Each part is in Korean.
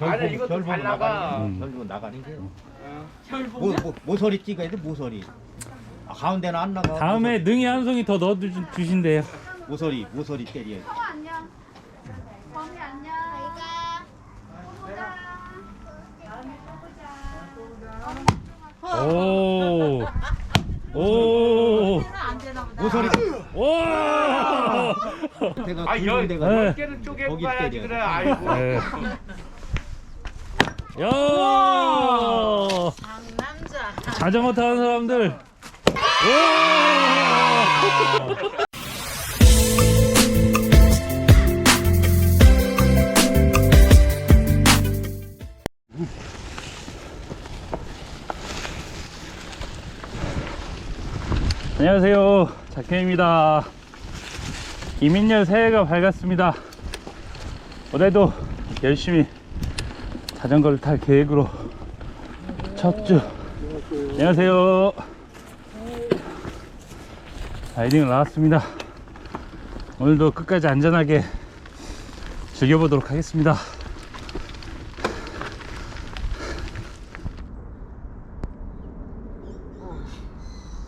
아니 이것도 잘 나가. 음. 결국 나가는 게. 혈 모, 모, 모서리 찍어야 돼 모서리. 아, 가운데는 안 나가. 다음에 능이 한 송이 더 넣어 주- 주신대요. 모서리 모서리 때려야 돼. 어, 안녕. 범이 안녕. 잘가. 오. 오. 모서리. 오. 내가 아, 데가 네. 어깨는 쪼개고 거기 가야지 때려야 그래. 돼. 아이고. 네. 야. 남자. 자전거 타는 사람들. 오. 안녕하세요. 작현입니다. 이민년 새해가 밝았습니다. 올해도 열심히 자전거를 탈 계획으로 첫 주. 안녕하세요. 라이딩을 나왔습니다. 오늘도 끝까지 안전하게 즐겨보도록 하겠습니다.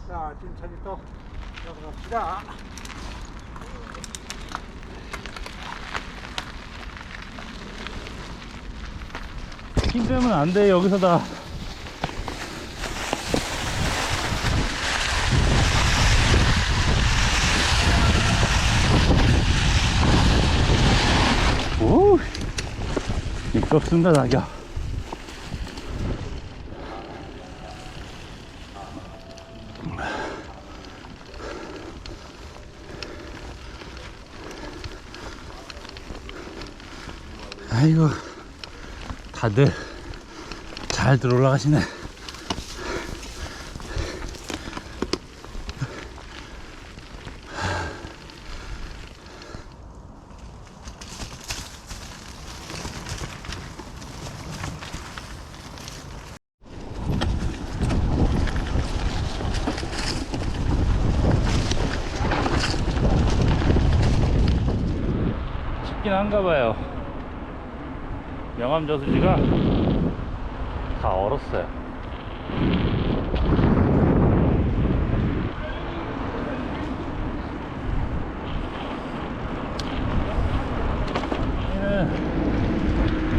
자, 지금 저기 또 들어갑시다. 힘 빼면 안 돼, 여기서 다. 오, 미끄럽습니다, 낙엽. 아이고, 다들 잘들 올라가시네. 춥긴 한가 봐요. 영암 저수지가 다 얼었어요.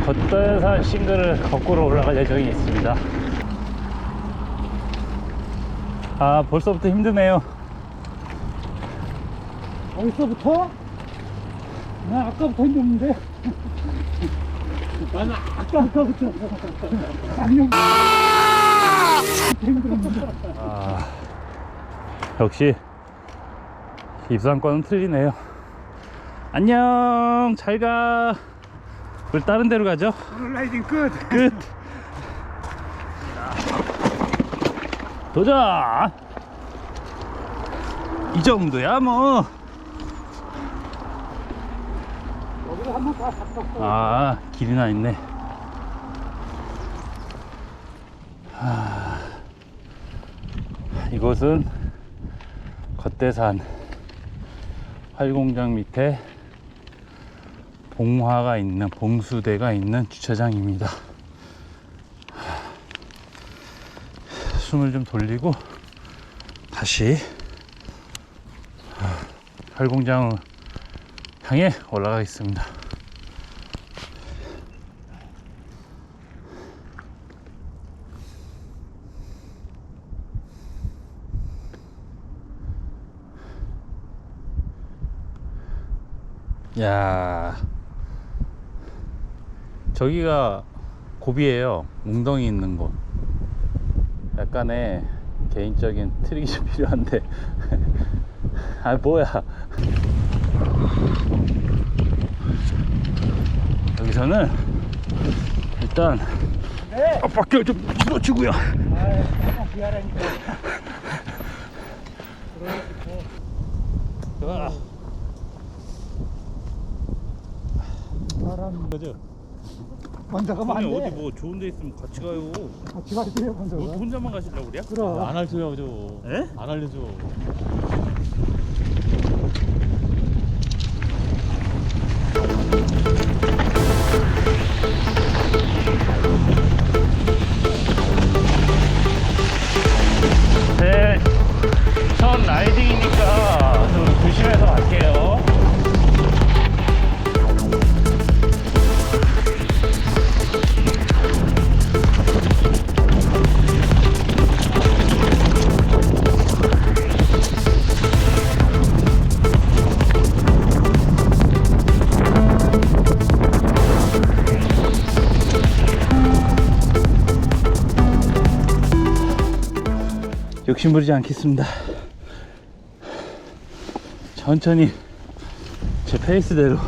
겉단산 싱글을 거꾸로 올라갈 예정이 있습니다. 아, 벌써부터 힘드네요. 어디서부터? 나 아까부터 힘들었는데. 나는 아까 아까부터. 안녕. 아, 역시 입상권은 틀리네요. 안녕, 잘 가. 우리 다른 데로 가죠. 라이딩 끝. 끝. 도전. 이 정도야 뭐. 여기를 한번 다 잡았어. 아, 길이나 있네. 하, 이곳은 겉대산 활공장 밑에 봉화가 있는 봉수대가 있는 주차장입니다. 하, 숨을 좀 돌리고 다시 하, 활공장을 향해 올라가겠습니다. 야 저기가 고비예요 웅덩이 있는 곳 약간의 개인적인 트릭이 좀 필요한데 아 뭐야 여기서는 일단 아, 밖에 좀 밀어주고요 아. 바람. 그죠? 먼저 가면 안 아니 돼. 어디 뭐 좋은 데 있으면 같이 가요. 같이 가야 돼요, 먼저. 뭐 혼자만 가시려고 그래요? 그럼. 안 알려줘야죠. 에? 안 알려줘. 욕심 부리지 않겠습니다. 천천히 제 페이스대로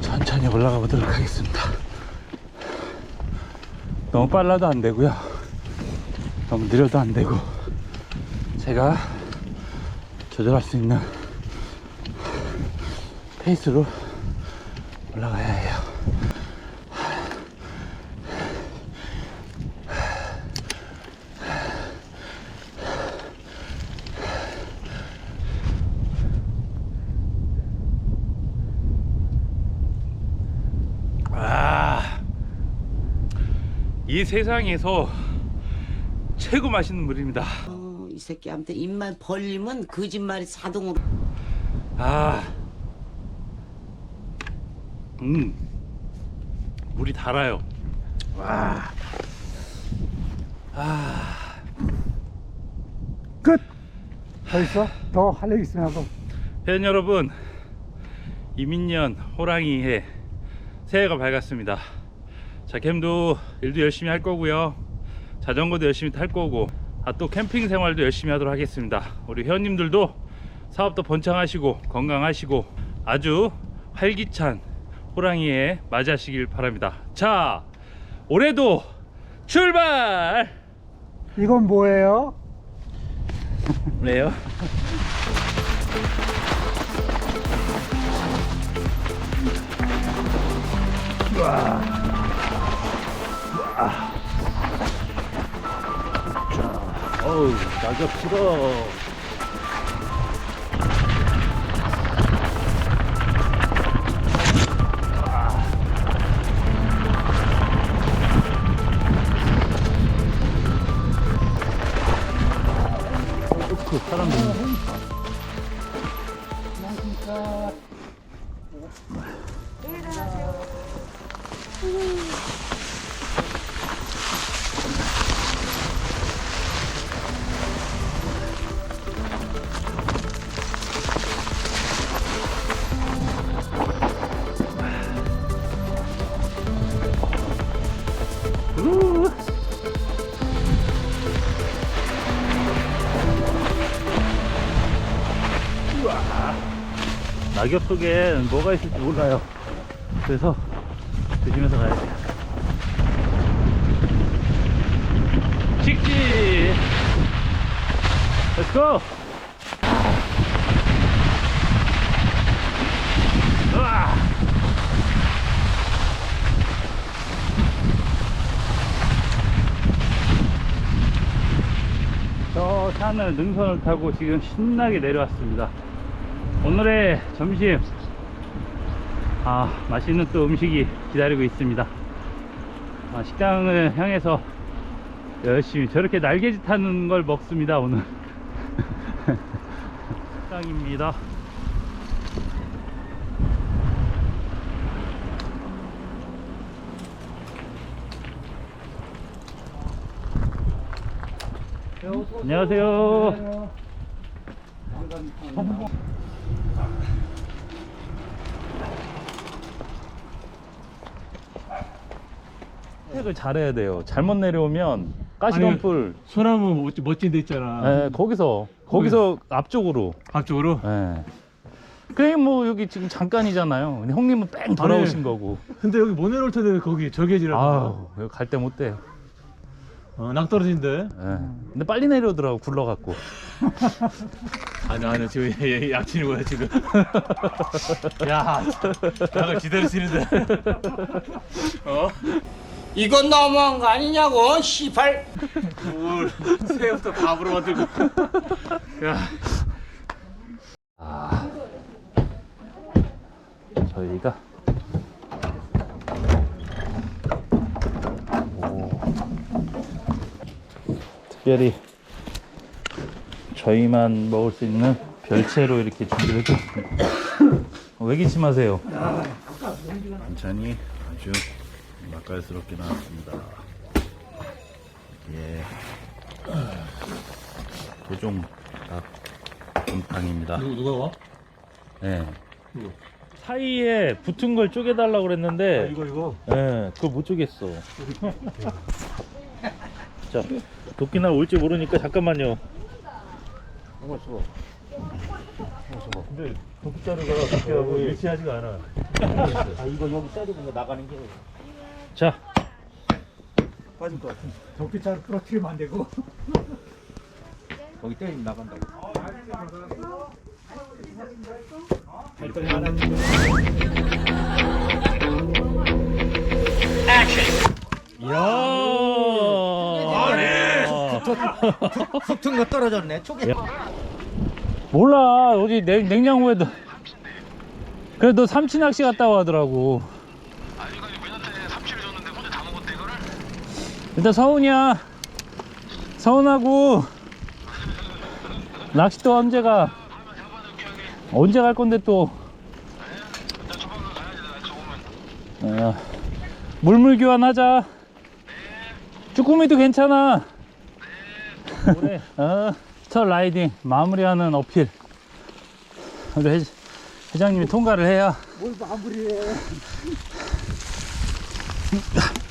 천천히 올라가 보도록 하겠습니다. 너무 빨라도 안 되고요. 너무 느려도 안 되고 제가 조절할 수 있는 페이스로 올라가야 해요. 아, 이 세상에서 최고 맛있는 물입니다. 어, 이 새끼한테 입만 벌리면 거짓말이 자동으로 아, 음, 물이 달아요. 와, 끝. 더 있어? 더 할 얘기 있으면 하고. 회원 여러분, 이민년 호랑이해 새해가 밝았습니다. 자, 캠도 일도 열심히 할 거고요. 자전거도 열심히 탈 거고, 아, 또 캠핑 생활도 열심히 하도록 하겠습니다. 우리 회원님들도 사업도 번창하시고 건강하시고 아주 활기찬 호랑이에 맞이하시길 바랍니다. 자, 올해도 출발! 이건 뭐예요? 왜요? 어 낙엽 싫어. 그 사람들. 낙엽 속엔 뭐가 있을지 몰라요. 그래서 조심해서 가야 돼요. go! 으아! 저 산을 능선을 타고 지금 신나게 내려왔습니다. 오늘의 점심. 아 맛있는 또 음식이 기다리고 있습니다. 아, 식당을 향해서 열심히 저렇게 날개짓 하는 걸 먹습니다 오늘. 식당입니다. 안녕하세요 택을 잘해야 돼요. 잘못 내려오면 가시덤불 소나무 멋- 멋진 데 있잖아. 예, 거기서 거기서 앞쪽으로. 앞쪽으로. 예. 그래 뭐 여기 지금 잠깐이잖아요. 근데 형님은 뺑 돌아오신 아니, 거고. 근데 여기 못 내려올 텐데 거기 저기지라. 아우 여기 갈 때 못 돼요. 어, 낭떨어진데. 예. 근데 빨리 내려오더라고 굴러갖고. 아니 아니 지금 얘, 얘 약치는 거야 지금. 야, 약을 기다려 치는데. 어? 이건 너무한 거 아니냐고 시발 뭘 새해부터 밥으로 만들고. 야, 아. 저희가 오. 특별히 저희만 먹을 수 있는 별채로 이렇게 준비를 해줬습니다. 어, 왜 기침하세요? 반찬이 아주 맛깔스럽게 나왔습니다. 예. 도종 닭 곰탕입니다. 누가 와? 네. 사이에 붙은 걸 쪼개달라고 그랬는데, 이거 이거. 예, 그걸 못 쪼갰어. 자, 도끼나 올지 모르니까 잠깐만요. 근데 도끼자루가 도끼하고 일치하지가 않아. 아 이거 여기 때리고 나가는 게 자, 빠질 것 같은. 도끼자루 부러뜨리면 안 되고. 거기 때리면 나간다고. 이야. 붙은 거 떨어졌네. 초계. 몰라. 어디 냉, 냉장고에도. 그래도 삼치 낚시 갔다고 하더라고. 일단 서훈이야. 서훈하고. 낚시 또 언제 가? 언제 갈 건데 또? 어, 물물 교환하자. 쭈꾸미도 괜찮아. 그래 어, 첫 라이딩 마무리하는 어필 우리 회, 회장님이 통과를 해야 뭘 마무리해.